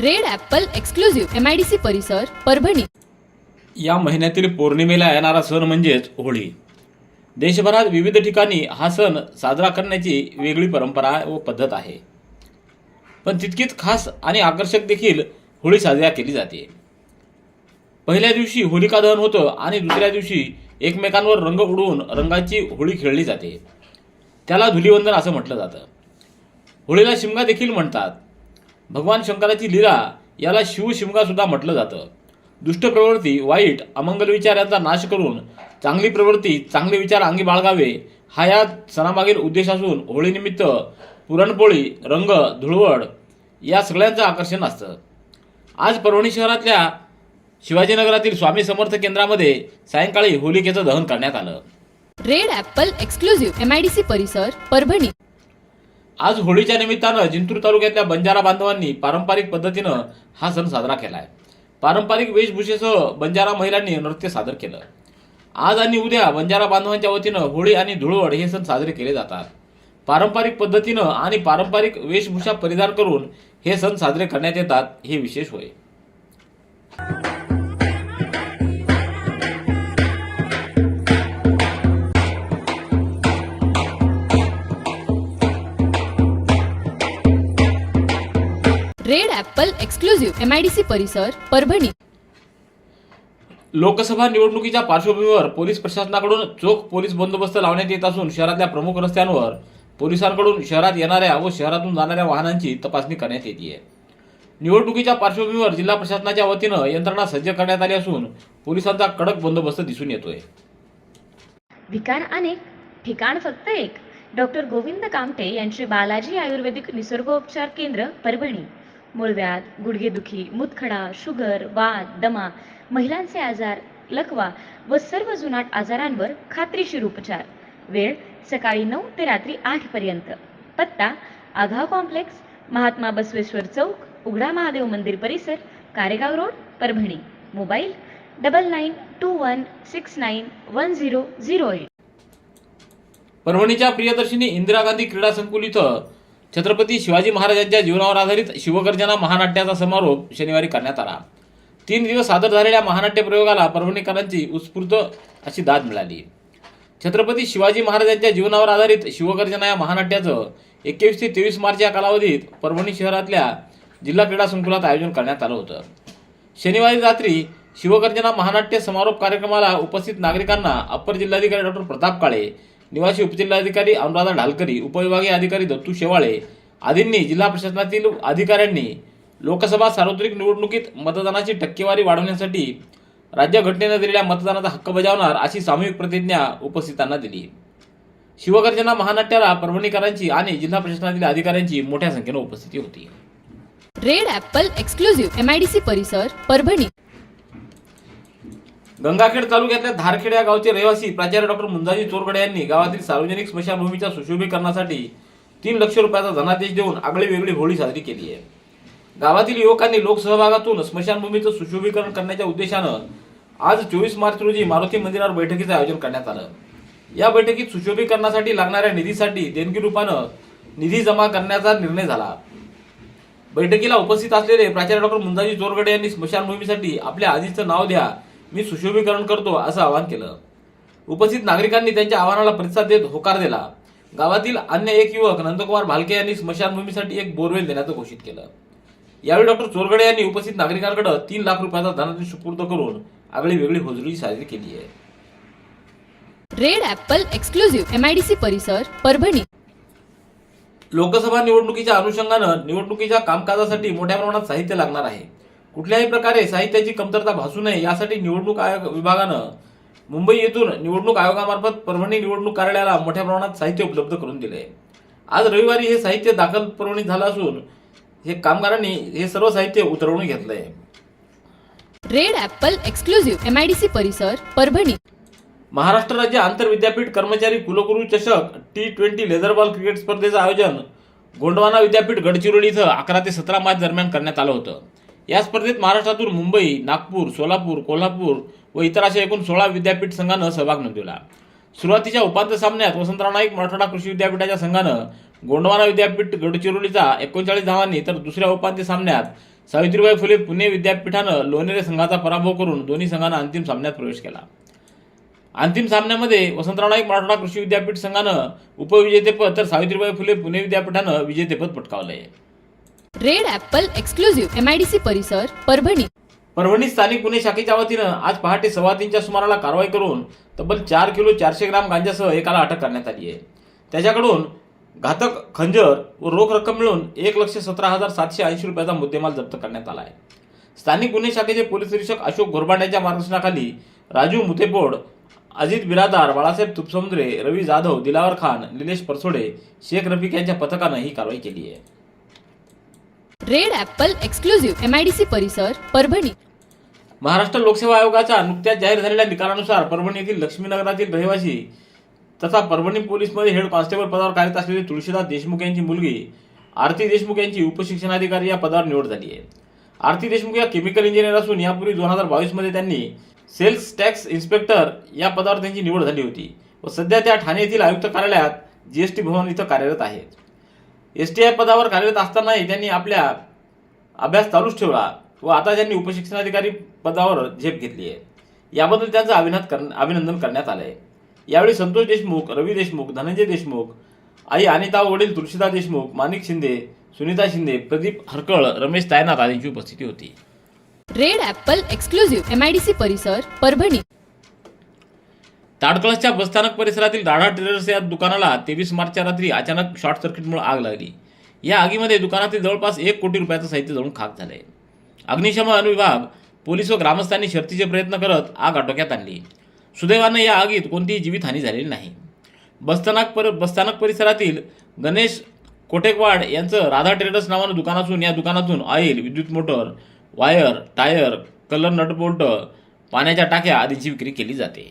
Red apple exclusive M I D C परिसर परभणी. या महिन्यातील पौर्णिमेला येणारा सण म्हणजेच होळी. देशभरात विविध ठिकाणी हा सण साजरा करण्याची वेगळी परंपरा व पद्धत आहे. पण तितकीच खास आणि आकर्षक देखील होळी साजरा केली जाते. पहिल्या दिवशी होलिका दहन होतं आणि दुसऱ्या दिवशी एकमेकांवर रंग उडवून रंगाची होळी खेळली जाते. त्याला धुलिवंदन असं म्हटलं जातं. होळीला शिमगा देखील म्हणतात. भगवान शंकराची लीला याला शिवशिमगा सुद्धा म्हटलं जातं. दुष्ट प्रवृत्ती वाईट अमंगल विचार यांचा नाश करून चांगली प्रवृत्ती चांगले विचार अंगी बाळगावे हा या सणामागील उद्देश असून होळीनिमित्त पुरणपोळी रंग धुळवड या सगळ्यांचं आकर्षण असतं. आज परभणी शहरातल्या शिवाजीनगरातील स्वामी समर्थ केंद्रामध्ये सायंकाळी होलिकेचं दहन करण्यात आलं. रेड ॲपल एक्सक्लुझिव्ह एमआयडीसी परिसर परभणी. आज होळीच्या निमित्तानं जिंतूर तालुक्यातल्या बंजारा बांधवांनी पारंपरिक पद्धतीनं हा सण साजरा केलाय. पारंपरिक वेशभूषेसह बंजारा महिलांनी नृत्य सादर केलं. आज आणि उद्या बंजारा बांधवांच्या वतीनं होळी आणि धुळवड हे सण साजरे केले जातात. पारंपरिक पद्धतीनं आणि पारंपरिक वेशभूषा परिधान करून हे सण साजरे करण्यात येतात हे विशेष होय. रेड ॲपल एक्सक्लुझिव्ह एमआयडीसी परिसर परभणी. लोकसभा निवडणुकीच्या पार्श्वभूमीवर पोलीस प्रशासनाकडून चोख पोलीस बंदोबस्त लावण्यात येत असून शहरातल्या प्रमुख रस्त्यांवर पोलिसांकडून शहरात येणाऱ्या व शहरातून जाणाऱ्या वाहनांची तपासणी करण्यात येते निवडणुकीच्या पार्श्वभूमीवर जिल्हा प्रशासनाच्या वतीनं यंत्रणा सज्ज करण्यात आली असून पोलिसांचा कडक बंदोबस्त दिसून येतोय. ठिकाण अनेक ठिकाण फक्त एक. डॉक्टर गोविंद कामटे यांचे बालाजी आयुर्वेदिक निसर्गोपचार केंद्र परभणी. मूळव्याध गुडघेदुखी मुतखडा शुगर वात दमा महिलांचे आजार लकवा व सर्व जुनाट आजारांवर खात्रीशीर उपचार. वेळ सकाळी नऊ ते रात्री आठ पर्यंत. पत्ता आघाव कॉम्प्लेक्स महात्मा बसवेश्वर चौक उघडा महादेव मंदिर परिसर Karegaon road Parbhani. Mobile double nine two one six nine one zero zero eight. परभणीच्या प्रियदर्शिनी इंदिरा गांधी क्रीडा संकुल इथं छत्रपती शिवाजी महाराजांच्या जीवनावर आधारित शिवगर्जना महानाट्याचा समारोप शनिवारी करण्यात आला. तीन दिवस सादर झालेल्या महानाट्य प्रयोगाला परभणीकरांची उत्स्फूर्त अशी दाद मिळाली. छत्रपती शिवाजी महाराजांच्या जीवनावर आधारित शिवगर्जना या महानाट्याचं एकवीस ते तेवीस मार्च या कालावधीत परभणी शहरातल्या जिल्हा क्रीडा संकुलात आयोजन करण्यात आलं होतं. शनिवारी रात्री शिवगर्जना महानाट्य समारोप कार्यक्रमाला उपस्थित नागरिकांना अप्पर जिल्हाधिकारी डॉक्टर प्रताप काळे निवासी उपजिल्हाधिकारी अनुराधा ढालकरी उपविभागीय अधिकारी दत्तू शेवाळे आदींनी जिल्हा प्रशासनातील अधिकाऱ्यांनी लोकसभा सार्वत्रिक निवडणुकीत मतदानाची टक्केवारी वाढवण्यासाठी राज्यघटनेनं दिलेल्या मतदानाचा हक्क बजावणार अशी सामूहिक प्रतिज्ञा उपस्थितांना दिली. शिवगर्जना महानाट्याला परभणीकरांची आणि जिल्हा प्रशासनातील अधिकाऱ्यांची मोठ्या संख्येनं उपस्थिती होती. रेड ॲपल एक्सक्लुझिव्ह एमआयडीसी परिसर परभणी. गंगाखेड तालुक्यातल्या धारखेड या गावचे रहिवासी प्राचार्य डॉक्टर मुंजाजी चोरगडे यांनी गावातील सार्वजनिक स्मशानभूमीच्या सुशोभीकरणासाठी तीन लक्ष रुपयाचा धनादेश देऊन आगळी वेगळी होळी साजरी केली आहे. गावातील युवकांनी लोकसहभागातून स्मशानभूमीचं सुशोभीकरण करण्याच्या उद्देशानं आज चोवीस मार्च रोजी मारुती मंदिरावर बैठकीचं आयोजन करण्यात आलं. या बैठकीत सुशोभीकरणासाठी लागणाऱ्या निधीसाठी देणगी रूपानं निधी जमा करण्याचा निर्णय झाला. बैठकीला उपस्थित असलेले प्राचार्य डॉक्टर मुंजाजी चोरगडे यांनी स्मशानभूमीसाठी आपल्या आधीचं नाव द्या मी सुशोभीकरण करतो असं आवाहन केलं. उपस्थित नागरिकांनी त्यांच्या आवाहनाला प्रतिसाद देत होकार दिला. गावातील अन्य एक युवक नंदकुमार भालके यांनी स्मशानभूमीसाठी एक बोरवेल देण्याचं घोषित केलं. यावेळी डॉक्टर चोरगडे यांनी उपस्थित नागरिकांकडे तीन लाख रुपयाचा धनादेश सुपूर्द करून आगळी वेगळी होजरी साजरी केली आहे. रेड ॲपल एक्सक्लुझिव्ह एमआयडीसी परिसर परभणी. लोकसभा निवडणुकीच्या अनुषंगानं निवडणुकीच्या कामकाजासाठी मोठ्या प्रमाणात साहित्य लागणार आहे. कुठल्याही प्रकारे साहित्याची कमतरता भासू नये यासाठी निवडणूक आयोग विभागानं मुंबई येथून निवडणूक आयोगामार्फत परभणी निवडणूक कार्यालयाला मोठ्या प्रमाणात साहित्य उपलब्ध करून दिले आज रविवारी हे साहित्य दाखल परभणीत झालं असून हे कामगारांनी हे सर्व साहित्य उतरवून घेतलंय. Red apple exclusive M I D C परिसर परभणी. महाराष्ट्र राज्य आंतरविद्यापीठ कर्मचारी कुलगुरू चषक टी ट्वेंटी लेदरबॉल क्रिकेट स्पर्धेचं आयोजन गोंडवाना विद्यापीठ गडचिरोली इथं अकरा ते सतरा मार्च दरम्यान करण्यात आलं होतं. या स्पर्धेत महाराष्ट्रातून मुंबई नागपूर सोलापूर कोल्हापूर व इतर अशा एकूण सोळा विद्यापीठ संघानं सहभाग नोंदवला. सुरुवातीच्या उपांत्य सामन्यात वसंतराव नाईक मराठवाडा कृषी विद्यापीठाच्या संघानं गोंडवाना विद्यापीठ गडचिरोलीचा एकोणचाळीस धावांनी तर दुसऱ्या उपांत्य सामन्यात सावित्रीबाई फुले पुणे विद्यापीठानं लोणेरे संघाचा पराभव करून दोन्ही संघांना अंतिम सामन्यात प्रवेश केला. अंतिम सामन्यामध्ये वसंतराव नाईक मराठवाडा कृषी विद्यापीठ संघानं उपविजेतेपद तर सावित्रीबाई फुले पुणे विद्यापीठानं विजेतेपद पटकावलं आहे red apple exclusive M I D C परिसर परभणी. परभणी स्थानिक गुन्हे शाखेच्या वतीनं आज पहाटे सव्वा तीनच्या सुमाराला कारवाई करून तब्बल चार किलो चारशे ग्राम गांजासह एकाला अटक करण्यात आली आहे. त्याच्याकडून घातक खंजर व रोख रक्कम मिळून एक लक्ष सतरा हजार सातशे ऐंशी रुपयाचा मुद्देमाल जप्त करण्यात आला आहे. स्थानिक गुन्हे शाखेचे पोलीस निरीक्षक अशोक घोरबाड यांच्या मार्गदर्शनाखाली राजू मुतेपोड अजित बिरादार बाळासाहेब तुपसमुद्रे रवी जाधव दिलावर खान निलेश परसोडे शेख रफिक यांच्या पथकानं ही कारवाई केली आहे. Red apple exclusive M I D C परिसर परभणी. महाराष्ट्र लोकसेवा आयोगाच्या नुकत्याच जाहीर झालेल्या निकालानुसार परभणी येथील लक्ष्मीनगरातील रहिवासी तथा परभणी पोलीसमध्ये हेड कॉन्स्टेबल पदावर कार्यरत असलेली तुळशीदास देशमुख यांची मुलगी आरती देशमुख यांची उपशिक्षणाधिकारी या पदावर निवड झाली आहे. आरती देशमुख या केमिकल इंजिनियर असून यापूर्वी दोन हजार बावीसमध्ये त्यांनी सेल्स टॅक्स इन्स्पेक्टर या पदावर त्यांची निवड झाली होती व सध्या त्या ठाणे येथील आयुक्त कार्यालयात जीएसटी भवन इथं कार्यरत आहेत. एस टी आय पदावर कार्यरत असतानाही त्यांनी आपल्या अभ्यास चालूच ठेवला व आता त्यांनी उपशिक्षणाधिकारी पदावर झेप घेतली आहे. याबद्दल त्यांचं अभिनंदन कर अभिनंदन करण्यात आलं आहे यावेळी संतोष देशमुख रवी देशमुख धनंजय देशमुख आई अनिता वडील तुळशीदा देशमुख माणिक शिंदे सुनीता शिंदे प्रदीप हरकळ रमेश तायनाथ आदींची उपस्थिती होती. Red apple exclusive M I D C परिसर परभणी. ताडकळसच्या बसस्थानक परिसरातील राणा ट्रेडर्स या दुकानाला तेवीस मार्चच्या रात्री अचानक शॉर्ट सर्किटमुळे आग लागली. या आगीमध्ये दुकानातील जवळपास एक कोटी रुपयाचं साहित्य जळून खाक झालंय. अग्निशमन विभाग पोलीस व ग्रामस्थांनी शर्तीचे प्रयत्न करत आग आटोक्यात आणली. सुदैवानं या आगीत कोणतीही जीवितहानी झालेली नाही. बसस्थानक पर बसस्थानक परिसरातील गणेश कोटेकवाड यांचं राधा ट्रेडर्स नावानं दुकान असून या दुकानातून ऑइल विद्युत motor wire tyre colour nut bolt पाण्याच्या टाक्या आदींची विक्री केली जाते.